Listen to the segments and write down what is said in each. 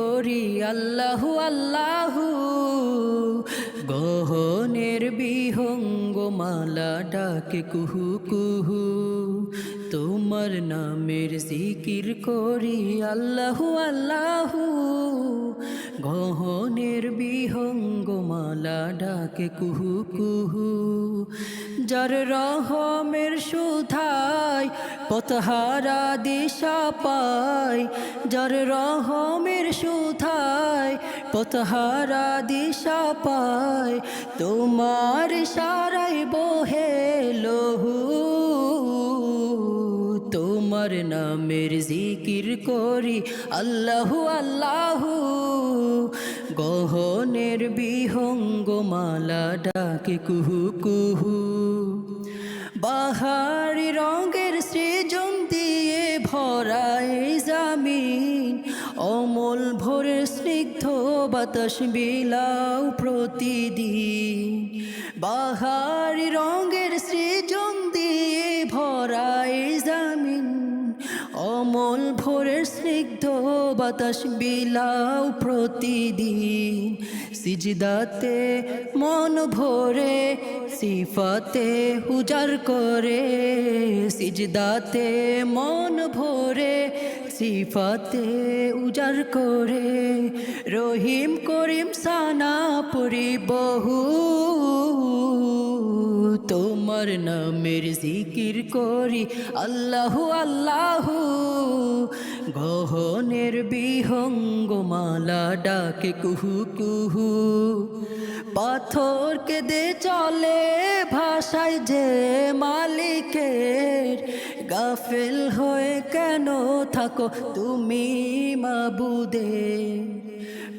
করি আল্লাহু আল্লাহু। গহনের বিহঙ্গ মালা ডাকে কুহু কুহু। তোমার নামের জিকির করি আল্লাহু আল্লাহু। গহনের বিহঙ্গ মালা ডাকে কুহু কুহু। যার রহমের সুধায় পথহারা দিশা পায় যার রহমের সুধায় পথহারা দিশা পায় তোমার সারাই বহে লহু তোমার নামের জিকির করি। আল্লাহু আল্লাহু, গহনের বিহঙ্গ মালা ডাকে কুহু কুহু। বাহারি রঙের সৃজন দিয়ে ভরাই জামিন, অমল ভোরের স্নিগ্ধ বাতাস বিলাও প্রতিদিন। বাহারি রঙের ভোরের স্নিগ্ধ বাতাস বিলাও প্রতিদিন। সিজদাতে মন ভরে, সিফাতে উজার করে। সিজদাতে মন ভরে, সিফাতে উজার করে। রহিম করিম সানা পরি বহু তোমার নামের জিকির করি। আল্লাহু আল্লাহু, গহনের বিহঙ্গ মালা ডাকে কুহু কুহু। পাথরকে দে চলে ভাষায় যে মালিকের। গাফেল হয়ে কেন থাকো তুমি মাবুদে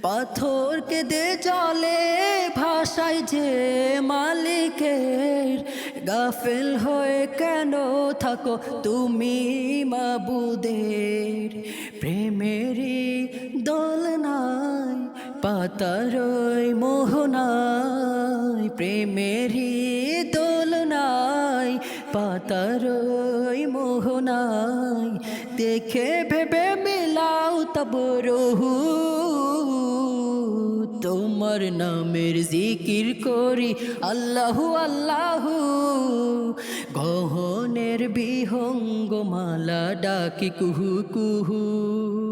পাথরকে দে চলে ভাষায় যে মালিকের। গাফেল হয়ে কেন? থাকো তুমি মাবুদের। প্রেমেরই দল নাই, পাতারই মোহনাই প্রেমেরই দোল নাই, পাতারই মোহনাই দেখে ভেবে মিলাও তব রহু। তোমার নামের জিকির করি, আল্লাহু আল্লাহু গহনের বিহঙ্গ মালা ডাকি কুহু কুহু।